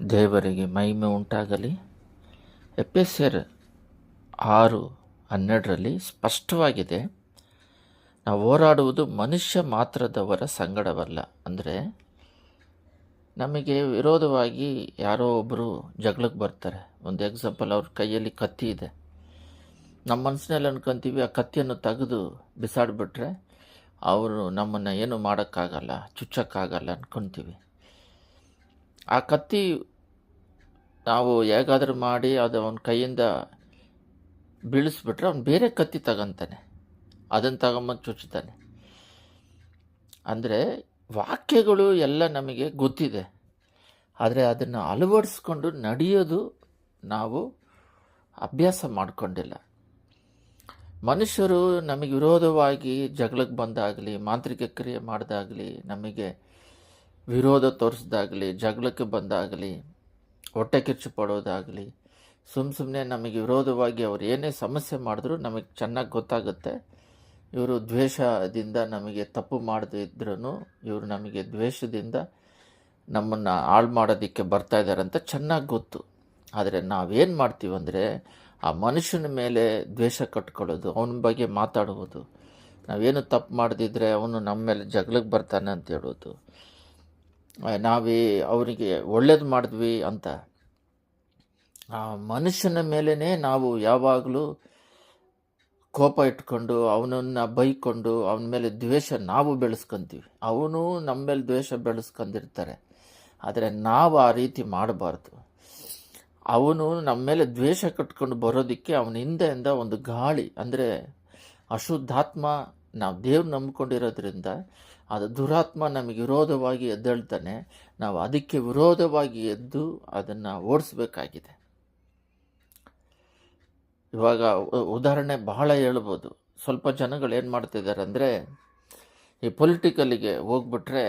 ದೇವರಿಗೆ ಮಹಿಮೆ ಉಂಟಾಗಲಿ. ಎಪೆಸ್ಯರ್ ಆರು ಹನ್ನೆರಡರಲ್ಲಿ ಸ್ಪಷ್ಟವಾಗಿದೆ, ನಾವು ಹೋರಾಡುವುದು ಮನುಷ್ಯ ಮಾತ್ರದವರ ಸಂಗಡವಲ್ಲ. ಅಂದರೆ, ನಮಗೆ ವಿರೋಧವಾಗಿ ಯಾರೋ ಒಬ್ಬರು ಜಗಳಕ್ಕೆ ಬರ್ತಾರೆ. ಒಂದು ಎಕ್ಸಾಂಪಲ್ ಅವ್ರ ಕೈಯಲ್ಲಿ ಕತ್ತಿ ಇದೆ. ನಮ್ಮ ಮನಸ್ಸಿನಲ್ಲಿ ಅನ್ಕೊಂತೀವಿ, ಆ ಕತ್ತಿಯನ್ನು ತೆಗೆದು ಬಿಸಾಡಿಬಿಟ್ರೆ, ಅವರು ನಮ್ಮನ್ನು ಏನು ಮಾಡೋಕ್ಕಾಗಲ್ಲ, ಚುಚ್ಚಕ್ಕಾಗಲ್ಲ ಅನ್ಕೊತೀವಿ. ಆ ಕತ್ತಿ ನಾವು ಹೇಗಾದರೂ ಮಾಡಿ ಅದು ಅವನ ಕೈಯಿಂದ ಬೀಳಿಸ್ಬಿಟ್ರೆ ಅವ್ನು ಬೇರೆ ಕತ್ತಿ ತಗೊಂತಾನೆ. ಅದನ್ನು ತಗೊಂಬಂದು ಚುಚ್ಚುತ್ತಾನೆ ಅಂದರೆ ವಾಕ್ಯಗಳು ಎಲ್ಲ ನಮಗೆ ಗೊತ್ತಿದೆ. ಆದರೆ ಅದನ್ನು ಅಳವಡಿಸ್ಕೊಂಡು ನಡೆಯೋದು ನಾವು ಅಭ್ಯಾಸ ಮಾಡಿಕೊಂಡಿಲ್ಲ. ಮನುಷ್ಯರು ನಮಗೆ ವಿರೋಧವಾಗಿ ಜಗಳಕ್ಕೆ ಬಂದಾಗಲಿ, ಮಾಂತ್ರಿಕ ಕ್ರಿಯೆ ಮಾಡಿದಾಗಲಿ ನಮಗೆ ವಿರೋಧ ತೋರಿಸ್ದಾಗಲಿ, ಜಗಳಕ್ಕೆ ಬಂದಾಗಲಿ, ಹೊಟ್ಟೆ ಕಿಚ್ಚು ಪಡೋದಾಗಲಿ ಸುಮ್ಮ ಸುಮ್ಮನೆ ನಮಗೆ ವಿರೋಧವಾಗಿ ಅವ್ರು ಏನೇ ಸಮಸ್ಯೆ ಮಾಡಿದ್ರು ನಮಗೆ ಚೆನ್ನಾಗಿ ಗೊತ್ತಾಗುತ್ತೆ. ಇವರು ದ್ವೇಷದಿಂದ ನಮಗೆ ತಪ್ಪು ಮಾಡದಿದ್ರೂ ಇವರು ನಮಗೆ ದ್ವೇಷದಿಂದ ನಮ್ಮನ್ನು ಹಾಳು ಮಾಡೋದಕ್ಕೆ ಬರ್ತಾ ಅಂತ ಚೆನ್ನಾಗಿ ಗೊತ್ತು. ಆದರೆ ನಾವೇನು ಮಾಡ್ತೀವಂದರೆ ಆ ಮನುಷ್ಯನ ಮೇಲೆ ದ್ವೇಷ ಕಟ್ಕೊಳ್ಳೋದು, ಅವನ ಬಗ್ಗೆ ಮಾತಾಡುವುದು. ನಾವೇನು ತಪ್ಪು ಮಾಡದಿದ್ದರೆ ಅವನು ನಮ್ಮ ಮೇಲೆ ಜಗಳಕ್ಕೆ ಬರ್ತಾನೆ ಅಂತ ಹೇಳೋದು. ನಾವೇ ಅವರಿಗೆ ಒಳ್ಳೇದು ಮಾಡಿದ್ವಿ ಅಂತ. ಆ ಮನುಷ್ಯನ ಮೇಲೇ ನಾವು ಯಾವಾಗಲೂ ಕೋಪ ಇಟ್ಕೊಂಡು, ಅವನನ್ನು ಬೈಕೊಂಡು, ಅವನ ಮೇಲೆ ದ್ವೇಷ ನಾವು ಬೆಳೆಸ್ಕೊಂತೀವಿ. ಅವನು ನಮ್ಮ ಮೇಲೆ ದ್ವೇಷ ಬೆಳೆಸ್ಕೊಂಡಿರ್ತಾರೆ. ಆದರೆ ನಾವು ಆ ರೀತಿ ಮಾಡಬಾರ್ದು. ಅವನು ನಮ್ಮ ಮೇಲೆ ದ್ವೇಷ ಕಟ್ಕೊಂಡು ಬರೋದಕ್ಕೆ ಅವನ ಹಿಂದೆಯಿಂದ ಒಂದು ಗಾಳಿ, ಅಂದರೆ ಅಶುದ್ಧಾತ್ಮ ನಾವು ದೇವ್ರು ನಂಬ್ಕೊಂಡಿರೋದ್ರಿಂದ ಅದು ದುರಾತ್ಮ ನಮಗೆ ವಿರೋಧವಾಗಿ ಎದ್ದೇಳ್ತಾನೆ. ನಾವು ಅದಕ್ಕೆ ವಿರೋಧವಾಗಿ ಎದ್ದು ಅದನ್ನು ಓಡಿಸ್ಬೇಕಾಗಿದೆ. ಇವಾಗ ಉದಾಹರಣೆ ಬಹಳ ಹೇಳ್ಬೋದು. ಸ್ವಲ್ಪ ಜನಗಳು ಏನು ಮಾಡ್ತಿದ್ದಾರೆ ಅಂದರೆ, ಈ ಪೊಲಿಟಿಕಲಿಗೆ ಹೋಗ್ಬಿಟ್ರೆ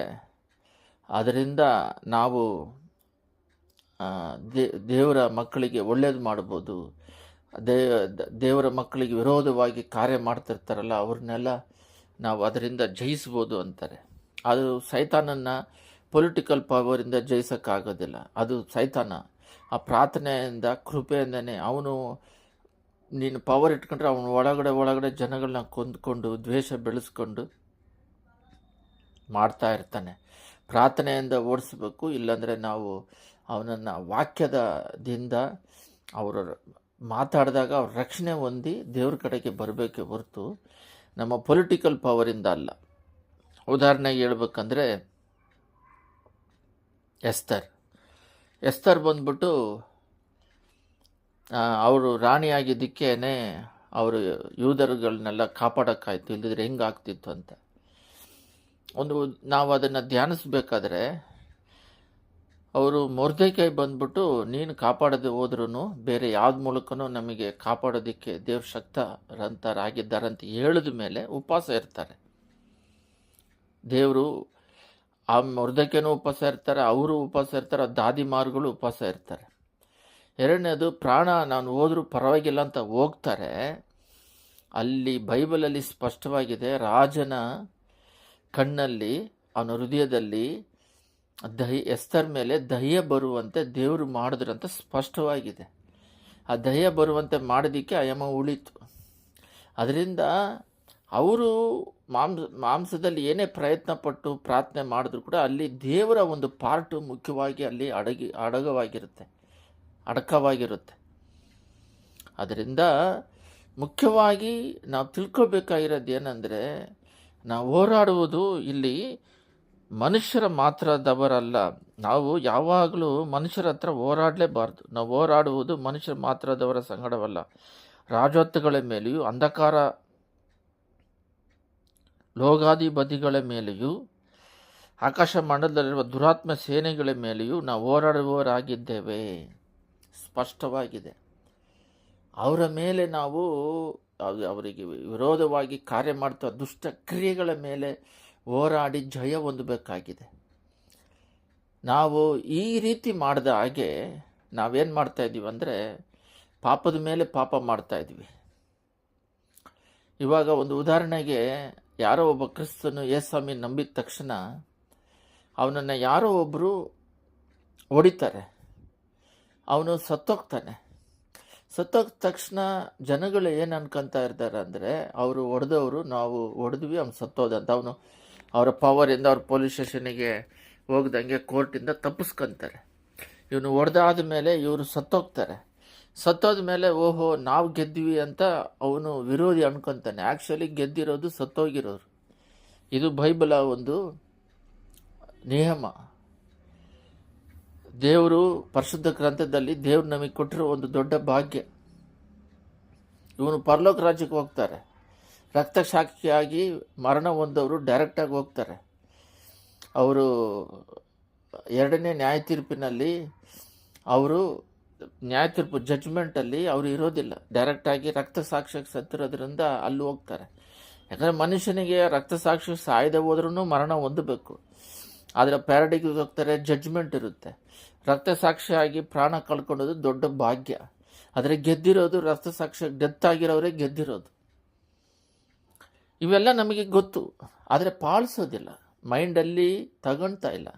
ಅದರಿಂದ ನಾವು ದೇವರ ಮಕ್ಕಳಿಗೆ ಒಳ್ಳೇದು ಮಾಡ್ಬೋದು. ದೇವರ ಮಕ್ಕಳಿಗೆ ವಿರೋಧವಾಗಿ ಕಾರ್ಯ ಮಾಡ್ತಿರ್ತಾರಲ್ಲ, ಅವ್ರನ್ನೆಲ್ಲ ನಾವು ಅದರಿಂದ ಜಯಿಸ್ಬೋದು ಅಂತಾರೆ. ಅದು ಸೈತಾನನ್ನು ಪೊಲಿಟಿಕಲ್ ಪವರಿಂದ ಜಯಿಸೋಕ್ಕಾಗೋದಿಲ್ಲ. ಅದು ಸೈತಾನ. ಆ ಪ್ರಾರ್ಥನೆಯಿಂದ, ಕೃಪೆಯಿಂದನೇ ಅವನು ನೀನು ಪವರ್ ಇಟ್ಕೊಂಡ್ರೆ ಅವನು ಒಳಗಡೆ ಒಳಗಡೆ ಜನಗಳನ್ನ ಕೊಂದ್ಕೊಂಡು, ದ್ವೇಷ ಬೆಳೆಸ್ಕೊಂಡು ಮಾಡ್ತಾ ಇರ್ತಾನೆ. ಪ್ರಾರ್ಥನೆಯಿಂದ ಓಡಿಸ್ಬೇಕು. ಇಲ್ಲಾಂದರೆ ನಾವು ಅವನನ್ನು ವಾಕ್ಯದದಿಂದ ಅವರು ಮಾತಾಡಿದಾಗ ಅವ್ರ ರಕ್ಷಣೆ ಹೊಂದಿ ದೇವ್ರ ಕಡೆಗೆ ಬರಬೇಕೆ ಹೊರತು ನಮ್ಮ ಪೊಲಿಟಿಕಲ್ ಪವರಿಂದ ಅಲ್ಲ. ಉದಾಹರಣೆಗೆ ಹೇಳ್ಬೇಕಂದ್ರೆ ಎಸ್ತರ್. ಎಸ್ತರ್ ಬಂದ್ಬಿಟ್ಟು ಅವರು ರಾಣಿಯಾಗಿದ್ದಕ್ಕೇ ಅವರು ಯೂದರುಗಳನ್ನೆಲ್ಲ ಕಾಪಾಡೋಕ್ಕಾಯ್ತು ಇಲ್ಲದಿದ್ರೆ ಹೆಂಗಾಗ್ತಿತ್ತು ಅಂತ. ಒಂದು, ನಾವು ಅದನ್ನು ಧ್ಯಾನಿಸ್ಬೇಕಾದ್ರೆ ಅವರು ಮೊರ್ದೆಕಾಯಿ ಬಂದ್ಬಿಟ್ಟು, ನೀನು ಕಾಪಾಡದೆ ಹೋದ್ರೂ ಬೇರೆ ಯಾವ್ದು ಮೂಲಕನೂ ನಮಗೆ ಕಾಪಾಡೋದಕ್ಕೆ ದೇವ್ರ ಶಕ್ತರಂತರಾಗಿದ್ದಾರೆ ಅಂತ ಹೇಳಿದ ಮೇಲೆ ಉಪವಾಸ ಇರ್ತಾರೆ. ದೇವರು ಆ ಮೊರ್ದಕೆನೂ ಉಪವಾಸ ಇರ್ತಾರೆ, ಅವರು ಉಪವಾಸ ಇರ್ತಾರೆ ದಾದಿಮಾರುಗಳು ಉಪವಾಸ ಇರ್ತಾರೆ. ಎರಡನೇದು, ಪ್ರಾಣ ನಾನು ಹೋದರೂ ಪರವಾಗಿಲ್ಲ ಅಂತ ಹೋಗ್ತಾರೆ. ಅಲ್ಲಿ ಬೈಬಲಲ್ಲಿ ಸ್ಪಷ್ಟವಾಗಿದೆ, ರಾಜನ ಕಣ್ಣಲ್ಲಿ, ಅವನ ಹೃದಯದಲ್ಲಿ ದಹಿ, ಎಸ್ತರ್ ಮೇಲೆ ದಹ್ಯ ಬರುವಂತೆ ದೇವರು ಮಾಡಿದ್ರಂತ ಸ್ಪಷ್ಟವಾಗಿದೆ. ಆ ದಹ್ಯ ಬರುವಂತೆ ಮಾಡೋದಕ್ಕೆ ಅಯಮ ಉಳಿತು. ಅದರಿಂದ ಅವರು ಮಾಂಸ, ಮಾಂಸದಲ್ಲಿ ಏನೇ ಪ್ರಯತ್ನ ಪಟ್ಟು ಪ್ರಾರ್ಥನೆ ಮಾಡಿದ್ರು ಕೂಡ ಅಲ್ಲಿ ದೇವರ ಒಂದು ಪಾರ್ಟು ಮುಖ್ಯವಾಗಿ ಅಲ್ಲಿ ಅಡಗಿ, ಅಡಗವಾಗಿರುತ್ತೆ, ಅಡಕವಾಗಿರುತ್ತೆ. ಅದರಿಂದ ಮುಖ್ಯವಾಗಿ ನಾವು ತಿಳ್ಕೊಬೇಕಾಗಿರೋದು ಏನಂದರೆ ನಾವು ಹೋರಾಡುವುದು ಇಲ್ಲಿ ಮನುಷ್ಯರ ಮಾತ್ರದವರಲ್ಲ ನಾವು ಯಾವಾಗಲೂ ಮನುಷ್ಯರ ಹತ್ರ ಹೋರಾಡಲೇಬಾರ್ದು. ನಾವು ಹೋರಾಡುವುದು ಮನುಷ್ಯರ ಮಾತ್ರದವರ ಸಂಗಡವಲ್ಲ. ರಾಜತ್ವಗಳ ಮೇಲೆಯೂ, ಅಂಧಕಾರ ಲೋಗಾಧಿಪತಿಗಳ ಮೇಲೆಯೂ, ಆಕಾಶ ಮಂಡಲದಲ್ಲಿರುವ ದುರಾತ್ಮ ಸೇನೆಗಳ ಮೇಲೆಯೂ ನಾವು ಹೋರಾಡುವವರಾಗಿದ್ದೇವೆ. ಸ್ಪಷ್ಟವಾಗಿದೆ. ಅವರ ಮೇಲೆ ನಾವು ಅವರಿಗೆ ವಿರೋಧವಾಗಿ ಕಾರ್ಯ ಮಾಡ್ತಾ ದುಷ್ಟ ಕ್ರಿಯೆಗಳ ಮೇಲೆ ಹೋರಾಡಿ ಜಯ ಹೊಂದಬೇಕಾಗಿದೆ. ನಾವು ಈ ರೀತಿ ಮಾಡಿದ ಹಾಗೆ ನಾವೇನು ಮಾಡ್ತಾ ಇದ್ದೀವಿ ಅಂದರೆ ಪಾಪದ ಮೇಲೆ ಪಾಪ ಮಾಡ್ತಾ ಇದ್ವಿ ಇವಾಗ ಒಂದು ಉದಾಹರಣೆಗೆ ಯಾರೋ ಒಬ್ಬ ಕ್ರಿಸ್ತನು ಯೇಸ್ವಾಮಿ ನಂಬಿದ ತಕ್ಷಣ ಅವನನ್ನು ಯಾರೋ ಒಬ್ಬರು ಹೊಡಿತಾರೆ. ಅವನು ಸತ್ತೋಗ್ತಾನೆ. ಸತ್ತೋಗ ತಕ್ಷಣ ಜನಗಳು ಏನು ಅನ್ಕೊಂತ ಇರ್ತಾರೆ ಅಂದರೆ ಅವರು ಹೊಡೆದವರು ನಾವು ಹೊಡೆದ್ವಿ, ಅವ್ನು ಸತ್ತೋದಂತ ಅವನು ಅವರ ಪವರಿಂದ ಅವ್ರ ಪೊಲೀಸ್ ಸ್ಟೇಷನಿಗೆ ಹೋಗ್ದಂಗೆ ಕೋರ್ಟಿಂದ ತಪ್ಪಿಸ್ಕೊಂತಾರೆ. ಇವನು ಹೊಡೆದಾದ ಮೇಲೆ ಇವರು ಸತ್ತೋಗ್ತಾರೆ. ಸತ್ತೋದ ಮೇಲೆ ಓಹೋ, ನಾವು ಗೆದ್ವಿ ಅಂತ ಅವನು ವಿರೋಧಿ ಅನ್ಕೊತಾನೆ. ಆ್ಯಕ್ಚುಲಿ ಗೆದ್ದಿರೋದು ಸತ್ತೋಗಿರೋರು. ಇದು ಬೈಬಲ ಒಂದು ನಿಯಮ. ದೇವರು ಪರಿಶುದ್ಧ ಗ್ರಂಥದಲ್ಲಿ ದೇವ್ರು ನಮಗೆ ಕೊಟ್ಟಿರೋ ಒಂದು ದೊಡ್ಡ ಭಾಗ್ಯ. ಇವನು ಪರಲೋಕ ರಾಜ್ಯಕ್ಕೆ ಹೋಗ್ತಾರೆ. ರಕ್ತ ಸಾಕ್ಷಿಯಾಗಿ ಮರಣ ಹೊಂದವರು ಡೈರೆಕ್ಟಾಗಿ ಹೋಗ್ತಾರೆ. ಅವರು ಎರಡನೇ ನ್ಯಾಯ ತೀರ್ಪಿನಲ್ಲಿ ಅವರು ನ್ಯಾಯ ತೀರ್ಪು ಜಡ್ಜ್ಮೆಂಟಲ್ಲಿ ಅವರು ಇರೋದಿಲ್ಲ. ಡೈರೆಕ್ಟಾಗಿ ರಕ್ತ ಸಾಕ್ಷಿಗೆ ಸತ್ತಿರೋದ್ರಿಂದ ಅಲ್ಲಿ ಹೋಗ್ತಾರೆ. ಯಾಕಂದರೆ ಮನುಷ್ಯನಿಗೆ ರಕ್ತ ಸಾಕ್ಷಿ ಸಾಯದೆ ಹೋದ್ರೂ ಮರಣ ಹೊಂದಬೇಕು. ಆದರೆ ಪ್ಯಾರಡಿಗೆ ಹೋಗ್ತಾರೆ ಜಡ್ಜ್ಮೆಂಟ್ ಇರುತ್ತೆ. ರಕ್ತ ಸಾಕ್ಷಿಯಾಗಿ ಪ್ರಾಣ ಕಳ್ಕೊಳ್ಳೋದು ದೊಡ್ಡ ಭಾಗ್ಯ. ಆದರೆ ಗೆದ್ದಿರೋದು ರಕ್ತ ಸಾಕ್ಷಿ ಡೆತ್ ಆಗಿರೋರೇ ಗೆದ್ದಿರೋದು. ಇವೆಲ್ಲ ನಮಗೆ ಗೊತ್ತು, ಆದರೆ ಪಾಲಿಸೋದಿಲ್ಲ, ಮೈಂಡಲ್ಲಿ ತಗೊಳ್ತಾ ಇಲ್ಲ.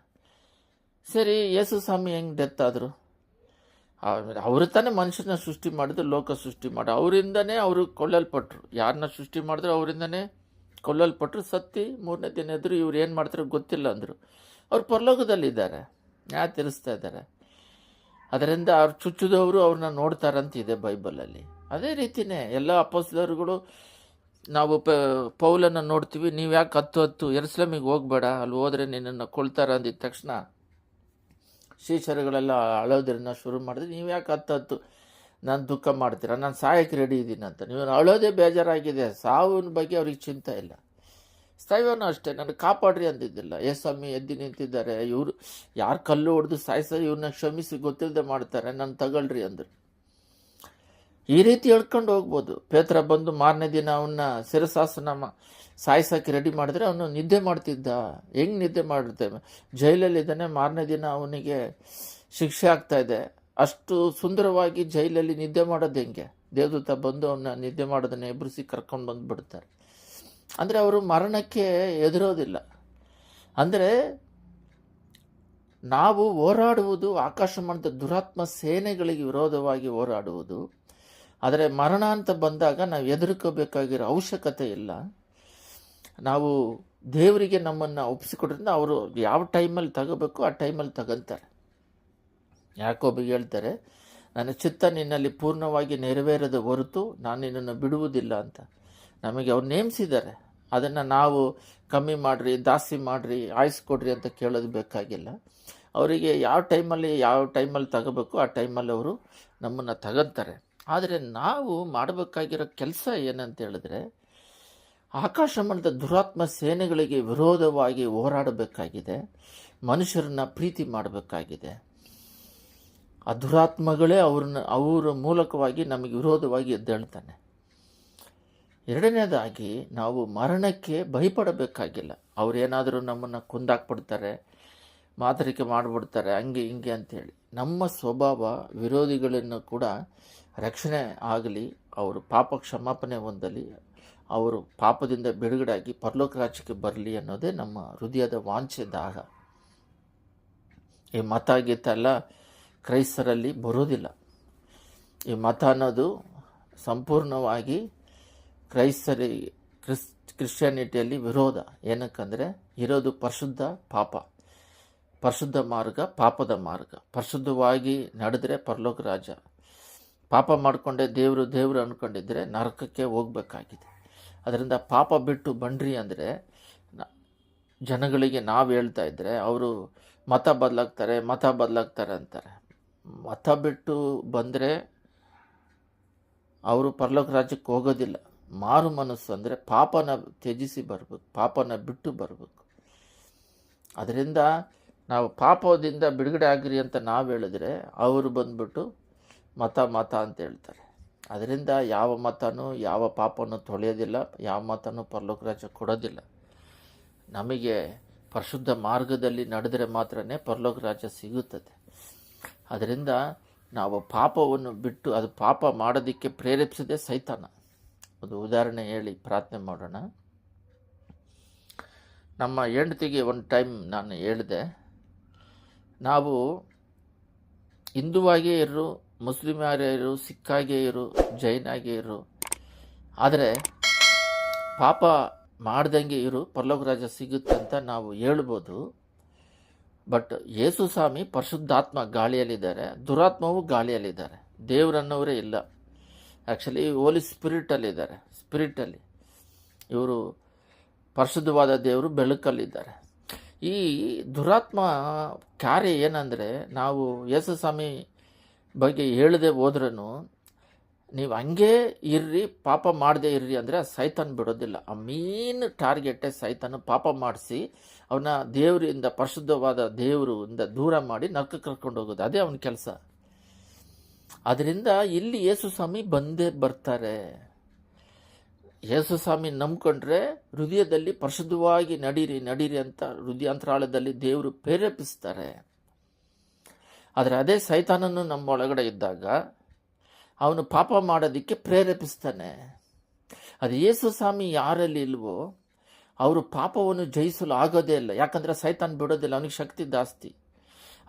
ಸರಿ, ಯೇಸು ಸ್ವಾಮಿ ಹೆಂಗೆ ಡೆತ್ ಆದರು? ಅವರು ತಾನೇ ಮನುಷ್ಯನ ಸೃಷ್ಟಿ ಮಾಡಿದ್ರು ಲೋಕ ಸೃಷ್ಟಿ ಮಾಡಿ. ಅವರಿಂದನೇ ಅವರು ಕೊಳ್ಳಲ್ಪಟ್ರು ಯಾರನ್ನ ಸೃಷ್ಟಿ ಮಾಡಿದ್ರು ಅವರಿಂದನೇ ಕೊಲ್ಲಲ್ಪಟ್ರು. ಸತ್ತಿ ಮೂರನೇ ದಿನ ಎದುರು ಇವ್ರು ಏನು ಮಾಡ್ತಾರೆ ಗೊತ್ತಿಲ್ಲ ಅಂದರು. ಅವ್ರು ಪರಲೋಕದಲ್ಲಿದ್ದಾರೆ. ಯಾ ತಿಳಿಸ್ತಾ ಇದ್ದಾರೆ? ಅದರಿಂದ ಅವ್ರು ಚುಚ್ಚಿದವರು ಅವ್ರನ್ನ ನೋಡ್ತಾರಂತಿದೆ ಬೈಬಲಲ್ಲಿ. ಅದೇ ರೀತಿಯೇ ಎಲ್ಲ ಅಪೋಸ್ಲರುಗಳು ನಾವು ಪ, ಪೌಲನ್ನು ನೋಡ್ತೀವಿ, ನೀವು ಯಾಕೆ ಹತ್ತು ಹತ್ತು ಎರಸ್ಲಮಿಗೆ ಹೋಗಬೇಡ, ಅಲ್ಲಿ ಹೋದರೆ ನಿನ್ನನ್ನು ಕೊಳ್ತಾರೆ ಅಂದಿದ್ದ ತಕ್ಷಣ ಶೀಶರುಗಳೆಲ್ಲ ಅಳೋದ್ರನ್ನ ಶುರು ಮಾಡಿದ್ರೆ ನೀವು ಯಾಕೆ ಹತ್ತು ಹತ್ತು ನಾನು ದುಃಖ ಮಾಡ್ತೀರ, ನಾನು ಸಾಯಕ್ಕೆ ರೆಡಿ ಇದ್ದೀನಿ ಅಂತ. ನೀವು ಅಳೋದೇ ಬೇಜಾರಾಗಿದೆ, ಸಾವಿನ ಬಗ್ಗೆ ಅವ್ರಿಗೆ ಚಿಂತೆ ಇಲ್ಲ. ಸಾಯವನು ಅಷ್ಟೇ ನನಗೆ ಕಾಪಾಡ್ರಿ ಅಂದಿದ್ದಿಲ್ಲ. ಏ ಸ್ವಾಮಿ ಎದ್ದು ನಿಂತಿದ್ದಾರೆ, ಇವರು ಯಾರು ಕಲ್ಲು ಹೊಡೆದು ಸಾಯಿಸ ಇವ್ರನ್ನ ಕ್ಷಮಿಸಿ ಗೊತ್ತಿಲ್ಲದೆ ಮಾಡ್ತಾರೆ, ನಾನು ತಗೊಳ್ರಿ ಅಂದರು. ಈ ರೀತಿ ಹೇಳ್ಕೊಂಡು ಹೋಗ್ಬೋದು. ಪೇತ್ರ ಬಂದು ಮಾರನೇ ದಿನ ಅವನ್ನ ಶಿರಸಾಸನ ಮಾ ಸಾಯಿಸೋಕ್ಕೆ ರೆಡಿ ಮಾಡಿದ್ರೆ ಅವನು ನಿದ್ದೆ ಮಾಡ್ತಿದ್ದ. ಹೆಂಗೆ ನಿದ್ದೆ ಮಾಡಿರ್ತೇವೆ ಜೈಲಲ್ಲಿದ್ದಾನೆ ಮಾರನೇ ದಿನ ಅವನಿಗೆ ಶಿಕ್ಷೆ ಆಗ್ತಾ ಇದೆ. ಅಷ್ಟು ಸುಂದರವಾಗಿ ಜೈಲಲ್ಲಿ ನಿದ್ದೆ ಮಾಡೋದು ಹೆಂಗೆ? ದೇವದೂತ ಬಂದು ಅವನ್ನ ನಿದ್ದೆ ಮಾಡೋದನ್ನ ಎಬ್ರಿಸಿ ಕರ್ಕೊಂಡು ಬಂದು ಬಿಡ್ತಾರೆ ಅಂದರೆ ಅವರು ಮರಣಕ್ಕೆ ಎದುರೋದಿಲ್ಲ ಅಂದರೆ ನಾವು ಹೋರಾಡುವುದು ಆಕಾಶಮಾನದ ದುರಾತ್ಮ ಸೇನೆಗಳಿಗೆ ವಿರೋಧವಾಗಿ ಹೋರಾಡುವುದು. ಆದರೆ ಮರಣ ಅಂತ ಬಂದಾಗ ನಾವು ಎದುರ್ಕೋಬೇಕಾಗಿರೋ ಅವಶ್ಯಕತೆ ಇಲ್ಲ. ನಾವು ದೇವರಿಗೆ ನಮ್ಮನ್ನು ಒಪ್ಪಿಸಿಕೊಡ್ರಿಂದ ಅವರು ಯಾವ ಟೈಮಲ್ಲಿ ತಗೋಬೇಕು ಆ ಟೈಮಲ್ಲಿ ತಗೊಂತಾರೆ. ಯಾಕೋಬಿ ಹೇಳ್ತಾರೆ, ನನ್ನ ಚಿತ್ತ ನಿನ್ನಲ್ಲಿ ಪೂರ್ಣವಾಗಿ ನೆರವೇರದ ಹೊರತು ನಾನು ನಿನ್ನನ್ನು ಬಿಡುವುದಿಲ್ಲ ಅಂತ. ನಮಗೆ ಅವ್ರು ನೇಮಿಸಿದ್ದಾರೆ. ಅದನ್ನು ನಾವು ಕಮ್ಮಿ ಮಾಡಿರಿ, ಜಾಸ್ತಿ ಮಾಡಿರಿ, ಆಯಿಸ್ಕೊಡ್ರಿ ಅಂತ ಕೇಳೋದು ಬೇಕಾಗಿಲ್ಲ. ಅವರಿಗೆ ಯಾವ ಟೈಮಲ್ಲಿ ಯಾವ ಟೈಮಲ್ಲಿ ತಗೋಬೇಕು ಆ ಟೈಮಲ್ಲಿ ಅವರು ನಮ್ಮನ್ನು ತಗೊಂತಾರೆ. ಆದರೆ ನಾವು ಮಾಡಬೇಕಾಗಿರೋ ಕೆಲಸ ಏನಂತ ಹೇಳಿದ್ರೆ ಆಕಾಶಮಂಡದ ದುರಾತ್ಮ ಸೇನೆಗಳಿಗೆ ವಿರೋಧವಾಗಿ ಹೋರಾಡಬೇಕಾಗಿದೆ, ಮನುಷ್ಯರನ್ನ ಪ್ರೀತಿ ಮಾಡಬೇಕಾಗಿದೆ. ಆ ದುರಾತ್ಮಗಳೇ ಅವ್ರನ್ನ, ಅವರ ಮೂಲಕವಾಗಿ ನಮಗೆ ವಿರೋಧವಾಗಿ ಎದ್ದೇಳ್ತಾನೆ. ಎರಡನೇದಾಗಿ, ನಾವು ಮರಣಕ್ಕೆ ಭಯಪಡಬೇಕಾಗಿಲ್ಲ. ಅವರೇನಾದರೂ ನಮ್ಮನ್ನು ಕುಂದಾಕ್ಬಿಡ್ತಾರೆ ಮಾತರಿಕೆ ಮಾಡಿಬಿಡ್ತಾರೆ, ಹಂಗೆ ಹಿಂಗೆ ಅಂತೇಳಿ ನಮ್ಮ ಸ್ವಭಾವ ವಿರೋಧಿಗಳನ್ನು ಕೂಡ ರಕ್ಷಣೆ ಆಗಲಿ, ಅವರು ಪಾಪ ಕ್ಷಮಾಪಣೆ ಹೊಂದಲಿ, ಅವರು ಪಾಪದಿಂದ ಬಿಡುಗಡೆಯಾಗಿ ಪರಲೋಕ ರಾಜ್ಯಕ್ಕೆ ಬರಲಿ ಅನ್ನೋದೇ ನಮ್ಮ ಹೃದಯದ ವಾಂಛೆ ದಾಹ ಈ ಮತ ಗೀತ ಕ್ರೈಸ್ತರಲ್ಲಿ ಬರೋದಿಲ್ಲ ಈ ಮತ ಅನ್ನೋದು ಸಂಪೂರ್ಣವಾಗಿ ಕ್ರೈಸ್ತರಿಗೆ, ಕ್ರಿಸ್, ಕ್ರಿಶ್ಚಿಯಾನಿಟಿಯಲ್ಲಿ ವಿರೋಧ. ಏನಕ್ಕಂದರೆ, ಇರೋದು ಪರಿಶುದ್ಧ ಪಾಪ. ಪರಿಶುದ್ಧ ಮಾರ್ಗ, ಪಾಪದ ಮಾರ್ಗ. ಪರಿಶುದ್ಧವಾಗಿ ನಡೆದರೆ ಪರಲೋಕ ರಾಜ ಪಾಪ ಮಾಡಿಕೊಂಡೆ ದೇವರು ದೇವರು ಅಂದ್ಕೊಂಡಿದ್ದರೆ ನರಕಕ್ಕೆ ಹೋಗಬೇಕಾಗಿದೆ. ಅದರಿಂದ ಪಾಪ ಬಿಟ್ಟು ಬಂಡ್ರಿ ಅಂದರೆ ಜನಗಳಿಗೆ ನಾವು ಹೇಳ್ತಾ ಇದ್ದರೆ ಅವರು ಮತ ಬದಲಾಗ್ತಾರೆ ಮತ ಬದಲಾಗ್ತಾರೆ ಅಂತಾರೆ. ಮತ ಬಿಟ್ಟು ಬಂದರೆ ಅವರು ಪರಲೋಕ ರಾಜ್ಯಕ್ಕೆ ಹೋಗೋದಿಲ್ಲ. ಮಾರು ಮನಸ್ಸು ಅಂದರೆ ಪಾಪನ ತ್ಯಜಿಸಿ ಬರಬೇಕು, ಪಾಪನ ಬಿಟ್ಟು ಬರಬೇಕು. ಅದರಿಂದ ನಾವು ಪಾಪದಿಂದ ಬಿಡುಗಡೆ ಆಗಿರಿ ಅಂತ ನಾವು ಹೇಳಿದ್ರೆ ಅವರು ಬಂದ್ಬಿಟ್ಟು ಮತ ಮತ ಅಂತ ಹೇಳ್ತಾರೆ. ಅದರಿಂದ ಯಾವ ಮತನೂ, ಯಾವ ಪಾಪನೂ ತೊಳೆಯೋದಿಲ್ಲ, ಯಾವ ಮತನೂ ಪರಲೋಕ ರಾಜ ಕೊಡೋದಿಲ್ಲ. ನಮಗೆ ಪರಿಶುದ್ಧ ಮಾರ್ಗದಲ್ಲಿ ನಡೆದರೆ ಮಾತ್ರ ಪರಲೋಕ ರಾಜ ಸಿಗುತ್ತದೆ. ಅದರಿಂದ ನಾವು ಪಾಪವನ್ನು ಬಿಟ್ಟು ಅದು ಪಾಪ ಮಾಡೋದಕ್ಕೆ ಪ್ರೇರೇಪಿಸದೆ ಸೈತಾನ. ಒಂದು ಉದಾಹರಣೆ ಹೇಳಿ, ಪ್ರಾರ್ಥನೆ ಮಾಡೋಣ. ನಮ್ಮ ಹೆಂಡತಿಗೆ ಒಂದು ಟೈಮ್ ನಾನು ಹೇಳಿದೆ ನಾವು ಹಿಂದುವಾಗಿಯೇ ಇರು ಮುಸ್ಲಿಮ್ ಯಾರೇ ಇರು ಸಿಕ್ಕಾಗೇ ಇರು ಜೈನಾಗೇ ಇರು. ಆದರೆ ಪಾಪ ಮಾಡ್ದಂಗೆ ಇರು, ಪರಲೋಕ ರಾಜ ಸಿಗುತ್ತೆ ಅಂತ ನಾವು ಹೇಳ್ಬೋದು. ಬಟ್ ಯೇಸು ಸ್ವಾಮಿ ಪರಿಶುದ್ಧಾತ್ಮ ಗಾಳಿಯಲ್ಲಿದ್ದಾರೆ, ದುರಾತ್ಮವು ಗಾಳಿಯಲ್ಲಿದ್ದಾರೆ, ದೇವರನ್ನವರೇ ಇಲ್ಲ. ಆ್ಯಕ್ಚುಲಿ ಹೋಲಿ ಸ್ಪಿರಿಟಲ್ಲಿದ್ದಾರೆ ಸ್ಪಿರಿಟಲ್ಲಿ ಇವರು ಪರಿಶುದ್ಧವಾದ ದೇವರು ಬೆಳಕಲ್ಲಿದ್ದಾರೆ. ಈ ದುರಾತ್ಮ ಕಾರ್ಯ ಏನಂದರೆ ನಾವು ಯೇಸು ಸ್ವಾಮಿ ಬಗ್ಗೆ ಹೇಳದೆ ಹೋದ್ರೂ ನೀವು ಹಂಗೆ ಇರ್ರಿ, ಪಾಪ ಮಾಡದೆ ಇರ್ರಿ ಅಂದರೆ ಸೈತಾನ್ ಬಿಡೋದಿಲ್ಲ. ಆ ಮೀನ್ ಟಾರ್ಗೆಟೇ ಸೈತಾನ ಪಾಪ ಮಾಡಿಸಿ ಅವನ ದೇವರಿಂದ, ಪರಿಶುದ್ಧವಾದ ದೇವರಿಂದ ದೂರ ಮಾಡಿ ನರ್ಕ ಕರ್ಕೊಂಡು ಹೋಗೋದು. ಅದೇ ಅವನ ಕೆಲಸ. ಅದರಿಂದ ಇಲ್ಲಿ ಯೇಸು ಸ್ವಾಮಿ ಬಂದೇ ಬರ್ತಾರೆ. ಯೇಸು ಸ್ವಾಮಿ ನಂಬ್ಕೊಂಡ್ರೆ ಹೃದಯದಲ್ಲಿ ಪರಿಶುದ್ಧವಾಗಿ ನಡೀರಿ ನಡೀರಿ ಅಂತ ಹೃದಯಾಂತರಾಳದಲ್ಲಿ ದೇವರು ಪ್ರೇರೇಪಿಸ್ತಾರೆ. ಆದರೆ ಅದೇ ಸೈತಾನನ್ನು ನಮ್ಮ ಒಳಗಡೆ ಇದ್ದಾಗ ಅವನು ಪಾಪ ಮಾಡೋದಕ್ಕೆ ಪ್ರೇರೇಪಿಸ್ತಾನೆ. ಅದು ಯೇಸು ಸ್ವಾಮಿ ಯಾರಲ್ಲಿ ಇಲ್ವೋ, ಅವರು ಪಾಪವನ್ನು ಜಯಿಸಲು ಆಗೋದೇ ಇಲ್ಲ. ಯಾಕಂದರೆ ಸೈತಾನ್ ಬಿಡೋದಿಲ್ಲ, ಅವನಿಗೆ ಶಕ್ತಿ ಜಾಸ್ತಿ.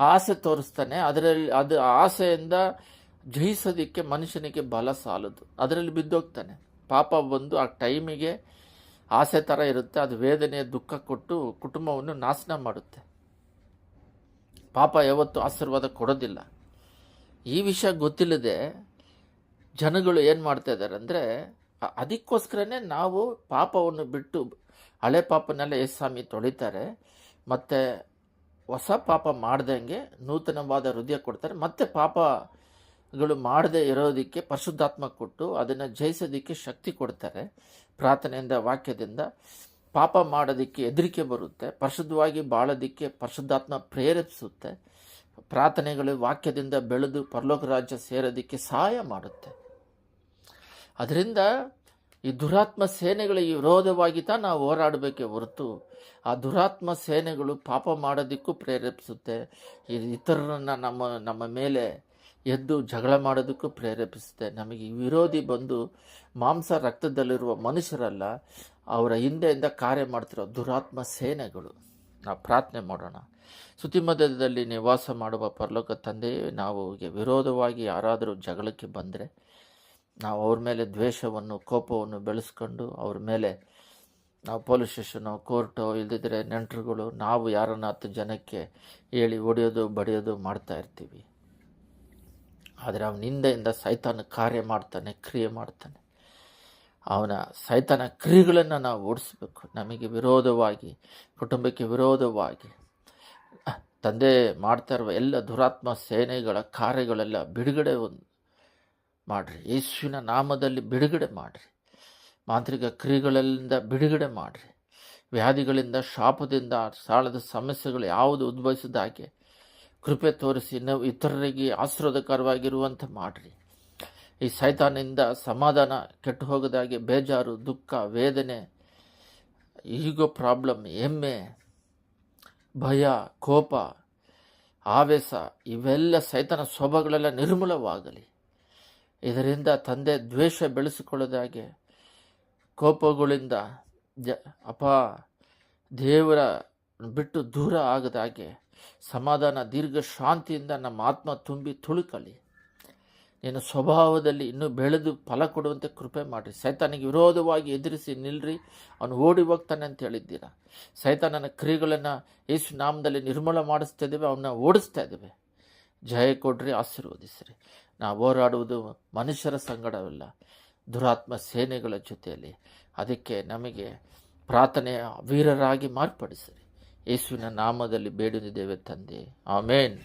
ಆಸೆ ತೋರಿಸ್ತಾನೆ. ಅದರಲ್ಲಿ ಅದು ಆಸೆಯಿಂದ ಜಯಿಸೋದಕ್ಕೆ ಮನುಷ್ಯನಿಗೆ ಬಲ ಸಾಲದು. ಅದರಲ್ಲಿ ಬಿದ್ದೋಗ್ತಾನೆ. ಪಾಪ ಬಂದು ಆ ಟೈಮಿಗೆ ಆಸೆ ಥರ ಇರುತ್ತೆ, ಅದು ವೇದನೆ ದುಃಖ ಕೊಟ್ಟು ಕುಟುಂಬವನ್ನು ನಾಶನ ಮಾಡುತ್ತೆ. ಪಾಪ ಯಾವತ್ತೂ ಆಶೀರ್ವಾದ ಕೊಡೋದಿಲ್ಲ. ಈ ವಿಷಯ ಗೊತ್ತಿಲ್ಲದೆ ಜನಗಳು ಏನು ಮಾಡ್ತಾ ಇದ್ದಾರೆ ಅಂದರೆ, ಅದಕ್ಕೋಸ್ಕರನೇ ನಾವು ಪಾಪವನ್ನು ಬಿಟ್ಟು ಹಳೆ ಪಾಪನೆಲ್ಲ ಎಸ್ ಸ್ವಾಮಿ ತೊಳಿತಾರೆ, ಮತ್ತು ಹೊಸ ಪಾಪ ಮಾಡ್ದಂಗೆ ನೂತನವಾದ ಹೃದಯ ಕೊಡ್ತಾರೆ, ಮತ್ತು ಪಾಪಗಳು ಮಾಡದೇ ಇರೋದಕ್ಕೆ ಪರಿಶುದ್ಧಾತ್ಮ ಕೊಟ್ಟು ಅದನ್ನು ಜಯಿಸೋದಕ್ಕೆ ಶಕ್ತಿ ಕೊಡ್ತಾರೆ. ಪ್ರಾರ್ಥನೆಯಿಂದ, ವಾಕ್ಯದಿಂದ. ಪಾಪ ಮಾಡೋದಕ್ಕೆ ಹೆದರಿಕೆ ಬರುತ್ತೆ. ಪರಿಶುದ್ಧವಾಗಿ ಬಾಳೋದಕ್ಕೆ ಪರಿಶುದ್ಧಾತ್ಮ ಪ್ರೇರೇಪಿಸುತ್ತೆ. ಪ್ರಾರ್ಥನೆಗಳು ವಾಕ್ಯದಿಂದ ಬೆಳೆದು ಪರಲೋಕ ರಾಜ್ಯ ಸೇರೋದಕ್ಕೆ ಸಹಾಯ ಮಾಡುತ್ತೆ. ಅದರಿಂದ ಈ ದುರಾತ್ಮ ಸೇನೆಗಳ ವಿರೋಧವಾಗಿ ತಾ ನಾವು ಹೋರಾಡಬೇಕೇ ಹೊರತು ಆ ದುರಾತ್ಮ ಸೇನೆಗಳು ಪಾಪ ಮಾಡೋದಕ್ಕೂ ಪ್ರೇರೇಪಿಸುತ್ತೆ. ಇತರರನ್ನು ನಮ್ಮ ನಮ್ಮ ಮೇಲೆ ಎದ್ದು ಜಗಳ ಮಾಡೋದಕ್ಕೂ ಪ್ರೇರೇಪಿಸುತ್ತೆ. ನಮಗೆ ವಿರೋಧಿ ಬಂದು ಮಾಂಸ ರಕ್ತದಲ್ಲಿರುವ ಮನುಷ್ಯರಲ್ಲ, ಅವರ ಹಿಂದೆಯಿಂದ ಕಾರ್ಯ ಮಾಡ್ತಿರೋ ದುರಾತ್ಮ ಸೇನೆಗಳು. ನಾವು ಪ್ರಾರ್ಥನೆ ಮಾಡೋಣ. ಸುತಿಮಧ್ಯದಲ್ಲಿ ನಿವಾಸ ಮಾಡುವ ಪರಲೋಕ ತಂದೆಯೇ, ನಾವು ವಿರೋಧವಾಗಿ ಯಾರಾದರೂ ಜಗಳಕ್ಕೆ ಬಂದರೆ ನಾವು ಅವ್ರ ಮೇಲೆ ದ್ವೇಷವನ್ನು, ಕೋಪವನ್ನು ಬೆಳೆಸ್ಕೊಂಡು ಅವ್ರ ಮೇಲೆ ನಾವು ಪೊಲೀಸ್ ಸ್ಟೇಷನು, ಕೋರ್ಟು ಇಲ್ಲದಿದ್ದರೆ ನೆಂಟರುಗಳು, ನಾವು ಯಾರನ್ನ ಹತ್ತು ಜನಕ್ಕೆ ಹೇಳಿ ಹೊಡೆಯೋದು, ಬಡಿಯೋದು ಮಾಡ್ತಾ ಇರ್ತೀವಿ. ಆದರೆ ಅವನ ಹಿಂದೆಯಿಂದ ಸೈತಾನ ಕಾರ್ಯ ಮಾಡ್ತಾನೆ, ಕ್ರಿಯೆ ಮಾಡ್ತಾನೆ. ಅವನ ಸೈತಾನ ಕ್ರಿಯೆಗಳನ್ನು ನಾವು ಓಡಿಸ್ಬೇಕು. ನಮಗೆ ವಿರೋಧವಾಗಿ, ಕುಟುಂಬಕ್ಕೆ ವಿರೋಧವಾಗಿ. ತಂದೆ ಮಾಡ್ತಾ ಇರುವ ಎಲ್ಲ ದುರಾತ್ಮ ಸೇನೆಗಳ ಕಾರ್ಯಗಳೆಲ್ಲ ಬಿಡುಗಡೆ ಒಂದು ಮಾಡಿರಿ. ಯೇಸುವಿನ ನಾಮದಲ್ಲಿ ಬಿಡುಗಡೆ ಮಾಡಿರಿ. ಮಾಂತ್ರಿಕ ಕ್ರಿಯೆಗಳಿಂದ ಬಿಡುಗಡೆ ಮಾಡಿರಿ. ವ್ಯಾಧಿಗಳಿಂದ, ಶಾಪದಿಂದ ಸಾಲದ ಸಮಸ್ಯೆಗಳು ಯಾವುದು ಉದ್ಭವಿಸಿದ ಹಾಗೆ ಕೃಪೆ ತೋರಿಸಿ ನಾವು ಇತರರಿಗೆ ಆಶೀರ್ವಾದಕರವಾಗಿರುವಂತೆ ಮಾಡಿರಿ. ಈ ಸೈತಾನಿಂದ ಸಮಾಧಾನ ಕೆಟ್ಟು ಹೋಗದಾಗೆ ಬೇಜಾರು, ದುಃಖ, ವೇದನೆ, ಈಗೋ ಪ್ರಾಬ್ಲಮ್, ಹೆಮ್ಮೆ, ಭಯ, ಕೋಪ, ಆವೇಶ, ಇವೆಲ್ಲ ಸೈತನ ಸ್ವಭಾವಗಳೆಲ್ಲ ನಿರ್ಮೂಲವಾಗಲಿ. ಇದರಿಂದ ತಂದೆ ದ್ವೇಷ ಬೆಳೆಸಿಕೊಳ್ಳೋದಾಗೆ ಕೋಪಗಳಿಂದ ಜ, ಅಪ, ದೇವರ ಬಿಟ್ಟು ದೂರ ಆಗದಾಗೆ ಸಮಾಧಾನ, ದೀರ್ಘ ಶಾಂತಿಯಿಂದ ನಮ್ಮ ಆತ್ಮ ತುಂಬಿ ತುಳುಕಲಿ. ನಿನ್ನ ಸ್ವಭಾವದಲ್ಲಿ ಇನ್ನೂ ಬೆಳೆದು ಫಲ ಕೊಡುವಂತೆ ಕೃಪೆ ಮಾಡಿರಿ. ಸೈತಾನಿಗೆ ವಿರೋಧವಾಗಿ ಎದುರಿಸಿ ನಿಲ್ರಿ. ಅವನು ಓಡಿ ಹೋಗ್ತಾನೆ ಅಂತ ಹೇಳಿದ್ದೀರಾ? ಸೈತಾನನ ಕ್ರಿಯೆಗಳನ್ನು ಯೇಸು ನಾಮದಲ್ಲಿ ನಿರ್ಮೂಲ ಮಾಡಿಸ್ತಾ ಇದ್ದೇವೆ ಅವನ್ನ ಓಡಿಸ್ತಾ ಇದ್ದೇವೆ. ಜಯ ಕೊಡ್ರಿ, ಆಶೀರ್ವದಿಸ್ರಿ. ನಾವು ಹೋರಾಡುವುದು ಮನುಷ್ಯರ ಸಂಗಡವಲ್ಲ, ದುರಾತ್ಮ ಸೇನೆಗಳ ಜೊತೆಯಲ್ಲಿ. ಅದಕ್ಕೆ ನಮಗೆ ಪ್ರಾರ್ಥನೆಯ ವೀರರಾಗಿ ಮಾರ್ಪಡಿಸಿರಿ. ಯೇಸುವಿನ ನಾಮದಲ್ಲಿ ಬೇಡುತ್ತಿದ್ದೇವೆ ತಂದೆ. ಆಮೇನ್.